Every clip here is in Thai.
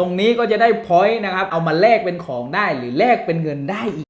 ตรงนี้ก็จะได้พอยต์นะครับ เอามาแลกเป็นของได้หรือแลกเป็นเงินได้อีก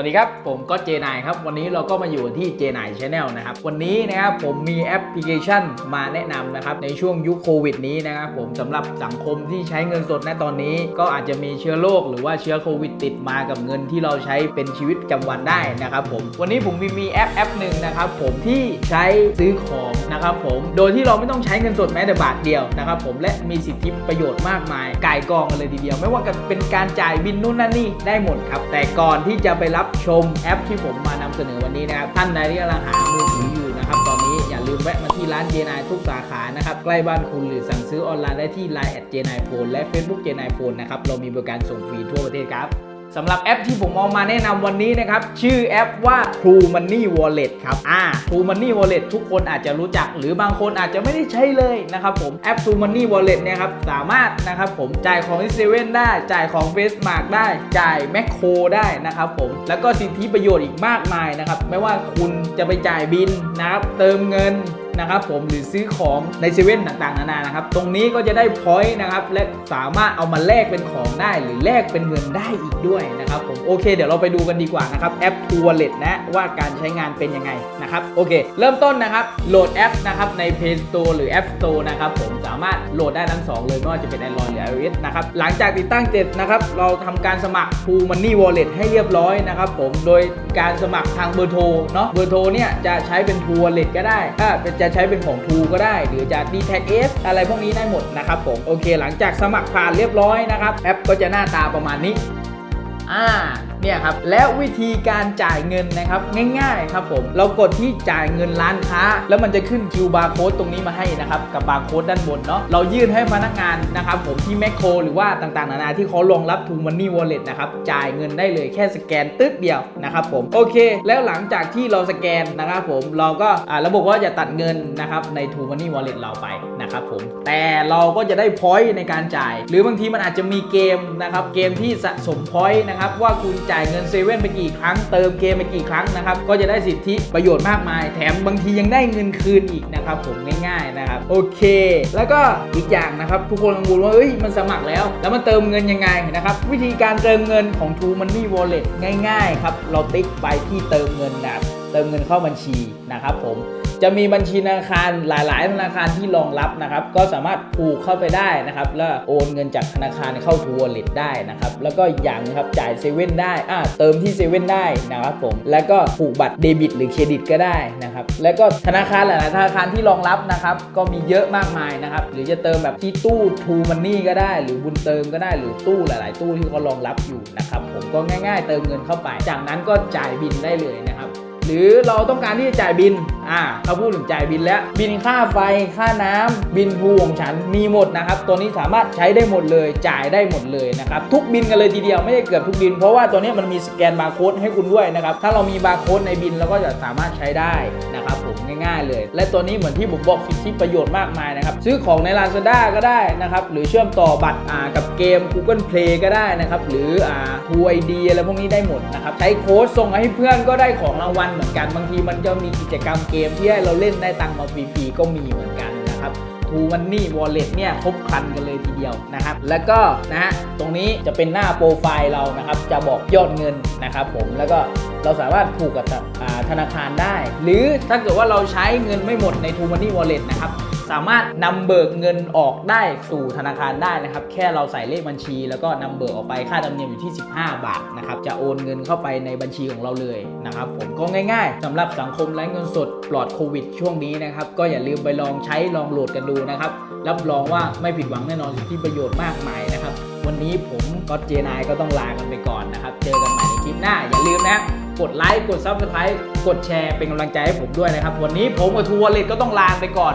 วัสดีครับ ผมก็เจนายครับ วันนี้เราก็มาอยู่ที่เจนายชาแนลนะครับ วันนี้นะครับผมมีแอปพลิเคชันมาแนะนำนะครับ ในช่วงยุคโควิดนี้นะครับผมสำหรับสังคมที่ใช้เงินสดณตอนนี้ ก็อาจจะมีเชื้อโรคหรือว่าเชื้อโควิดติดมากับเงินที่เราใช้เป็นชีวิตประจำวันได้นะครับผมวันนี้ผมมีมีแอปแอปหนึ่งนะครับผมที่ใช้ซื้อของนะครับผมโดยที่เราไม่ต้องใช้เงินสดแม้แต่บาทเดียวนะครับผมและมีสิทธิประโยชน์มากมายก่ายกองกันเลยทีเดียว ไม่ว่าจะเป็นการจ่ายบินนู่นนั่นนี่ได้หมดครับแต่ก่อนที่จะไปรับชมแอปที่ผมมานำเสนอวันนี้นะครับ ท่านใดที่กำลังหามือถืออยู่นะครับ ตอนนี้อย่าลืมแวะมาที่ร้านเจนายทุกสาขานะครับ ใกล้บ้านคุณหรือสั่งซื้อออนไลน์ได้ที่ Line แอดเจนายโฟนและ Facebook เจนายโฟนนะครับ เรามีบริการส่งฟรีทั่วประเทศครับ สำหรับแอปที่ผมเอามาแนะนำวันนี้นะครับ ชื่อแอปว่า True Money Wallet ครับอ่า True Money Wallet ทุกคนอาจจะรู้จัก หรือบางคนอาจจะไม่ได้ใช้เลยนะครับผมแอป True Money Wallet เนี่ยครับสามารถนะครับผมจ่ายของที่เซเว่นได้ จ่ายของ Face Mark ได้ จ่ายแมคโครได้นะครับผมแล้วก็สิทธิประโยชน์อีกมากมายนะครับไม่ว่าคุณจะไปจ่ายบินนะครับเติมเงิน นะครับผมหรือซื้อของในเซเว่นต่างๆนานานะครับ ตรงนี้ก็จะได้พอยต์นะครับและสามารถเอามาแลกเป็นของได้หรือแลกเป็นเงินได้อีกด้วยนะครับผมโอเค เดี๋ยวเราไปดูกันดีกว่านะครับแอป t o u Wallet นะว่าการใช้งานเป็นยังไงนะครับโอเค เริ่มต้นนะครับโหลดแอปนะครับใน Play Store หรือ App Store นะครับผมสามารถโหลดได้ทั้งสองเลยไม่ว่าจะเป็น Android หรือ iOS นะครับหลังจากติดตั้งเสร็จนะครับเราทำการสมัคร True Money Wallet ให้เรียบร้อยนะครับผมโดยการสมัครทางเบอร์โทรเนาะเบอร์โทรเนี่ยจะใช้เป็น True Wallet ก็ได้ถ้าเป็นจะใช้เป็นของ True ก็ได้ หรือจะ d t a g S อะไรพวกนี้ได้หมดนะครับผมโอเค หลังจากสมัครผ่านเรียบร้อยนะครับแอปก็จะหน้าตาประมาณนี้อ่า เนี่ยครับแล้ววิธีการจ่ายเงินนะครับง่ายๆครับผมเรากดที่จ่ายเงินร้านค้า แล้วมันจะขึ้น QR code ตรงนี้มาให้นะครับกับบาร์โค้ดด้านบนเนาะเรายื่นให้พนักงานนะครับผมที่แมคโครหรือว่าต่างๆ นานาที่เขารองรับ True Money Wallet นะครับจ่ายเงินได้เลยแค่สแกนตึ๊ดเดียวนะครับผมโอเค แล้วหลังจากที่เราสแกนนะครับผมเราก็อ่าระบบว่าจะตัดเงินนะครับใน True Money Wallet เราไปนะครับผมแต่เราก็จะได้พอยต์ในการจ่าย หรือบางทีมันอาจจะมีเกมนะครับเกมที่สะสมพอยต์นะครับว่าคุณจ่ายเงินเซเว่นไปกี่ครั้งเติมเกมไปกี่ครั้งนะครับก็จะได้สิทธิประโยชน์มากมาย แถมบางทียังได้เงินคืนอีกนะครับผมง่ายๆนะครับโอเค แล้วก็อีกอย่างนะครับทุกคนกังวลว่าเอ้ยมันสมัครแล้ว แล้วมันเติมเงินยังไงนะครับวิธีการเติมเงินของ True Money Wallet ง่ายๆครับเราติ๊กไปที่เติมเงินแบบ เติมเงินเข้าบัญชีนะครับผมจะมีบัญชีธนาคารหลาย ๆ ธนาคารที่รองรับนะครับ ก็สามารถผูกเข้าไปได้นะครับ แล้วโอนเงินจากธนาคารเข้าทูวอลเล็ตได้นะครับ แล้วก็อีกอย่างนะครับจ่ายเซเว่นได้อ่าเติมที่เซเว่นได้นะครับผม แล้วก็ผูกบัตรเดบิต หรือเครดิตก็ได้นะครับ แล้วก็ธนาคารหลาย ๆ ธนาคารที่รองรับนะครับ ก็มีเยอะมากมายนะครับ หรือจะเติมแบบที่ตู้ทูมันนี่ก็ได้ หรือบุญเติมก็ได้ หรือตู้หลาย ๆ ตู้ที่เขารองรับอยู่นะครับ ผมก็ง่าย ๆ เติมเงินเข้าไป จากนั้นก็จ่ายบินได้เลยนะครับ หรือเราต้องการที่จะจ่ายบิน อ่าเขาพูดถึงจ่ายบินแล้ว บินค่าไฟค่าน้ำบินภูของฉันมีหมดนะครับ ตัวนี้สามารถใช้ได้หมดเลย จ่ายได้หมดเลยนะครับ ทุกบินกันเลยทีเดียวไม่ได้เกือบทุกบิน เพราะว่าตัวนี้มันมีสแกนบาร์โค้ดให้คุณด้วยนะครับ ถ้าเรามีบาร์โค้ดในบินเราก็จะสามารถใช้ได้นะครับผมง่ายๆเลย และตัวนี้เหมือนที่ผมบอกสิทธิประโยชน์มากมายนะครับ ซื้อของใน Lazada ก็ได้นะครับ หรือเชื่อมต่อบัตรอ่ากับเกม Google Play ก็ได้นะครับ หรืออ่า True ID อะไรพวกนี้ได้หมดนะครับ ใช้โค้ดส่งให้เพื่อนก็ได้ของรางวัลเหมือนกัน บางทีมันจะมีกิจกรรมเกมมที่ให้เราเล่นได้ตังค์มาฟรีๆก็มีเหมือนกันนะครับทูมันนี่วอลเล็ตเนี่ยครบครันกันเลยทีเดียวนะครับ แล้วก็นะฮะตรงนี้จะเป็นหน้าโปรไฟล์เรานะครับ จะบอกยอดเงินนะครับผมแล้วก็เราสามารถผูกกับธนาคารได้ หรือถ้าเกิดว่าเราใช้เงินไม่หมดในทูมันนี่วอลเล็ตนะครับ สามารถนำเบิกเงินออกได้สู่ธนาคารได้นะครับ แค่เราใส่เลขบัญชี แล้วก็นำเบิกออกไปค่าธรรมเนียมอยู่ที่ 15 บาทนะครับจะโอนเงินเข้าไปในบัญชีของเราเลยนะครับผมก็ง่าย ๆสำหรับสังคมไร้เงินสดปลอดโควิด ช่วงนี้นะครับก็อย่าลืมไปลองใช้ลองโหลดกันดูนะครับรับรองว่าไม่ผิดหวังแน่นอนสิทธิประโยชน์มากมายนะครับวันนี้ผมก็เจนายก็ต้องลากันไปก่อนนะครับเจอกันใหม่ในคลิปหน้า อย่าลืมนะกดไลค์กด Subscribe กดแชร์เป็นกำลังใจให้ผมด้วยนะครับ วันนี้ผมกับทัวร์เลตก็ต้องลาไปก่อน